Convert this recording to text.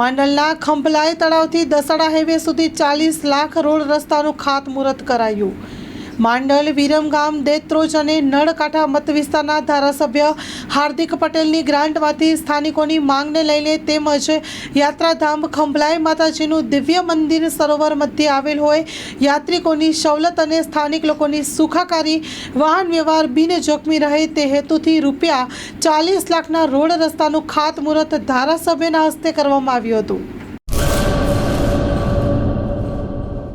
માંડલના ખંભલાઈ તળાવથી દસડા highway સુધી ચાલીસ lakh road રસ્તાનું ખાતમુહૂર્ત કરાયું. માંડલ વિરમગામ દેત્રોજ અને નળકાંઠા મત વિસ્તારના ધારાસભ્ય હાર્દિક પટેલની ગ્રાન્ટમાંથી સ્થાનિકોની માંગને લઈને તેમજ યાત્રાધામ ખંભલાઈ માતાજીનું દિવ્ય મંદિર સરોવર મધ્યે આવેલ હોય, યાત્રિકોની સવલત અને સ્થાનિક લોકોની સુખાકારી, વાહન વ્યવહાર બિન જોખમી રહે તે હેતુથી રૂપિયા ચાલીસ લાખના રોડ રસ્તાનું ખાતમુહૂર્ત ધારાસભ્યના હસ્તે કરવામાં આવ્યું હતું.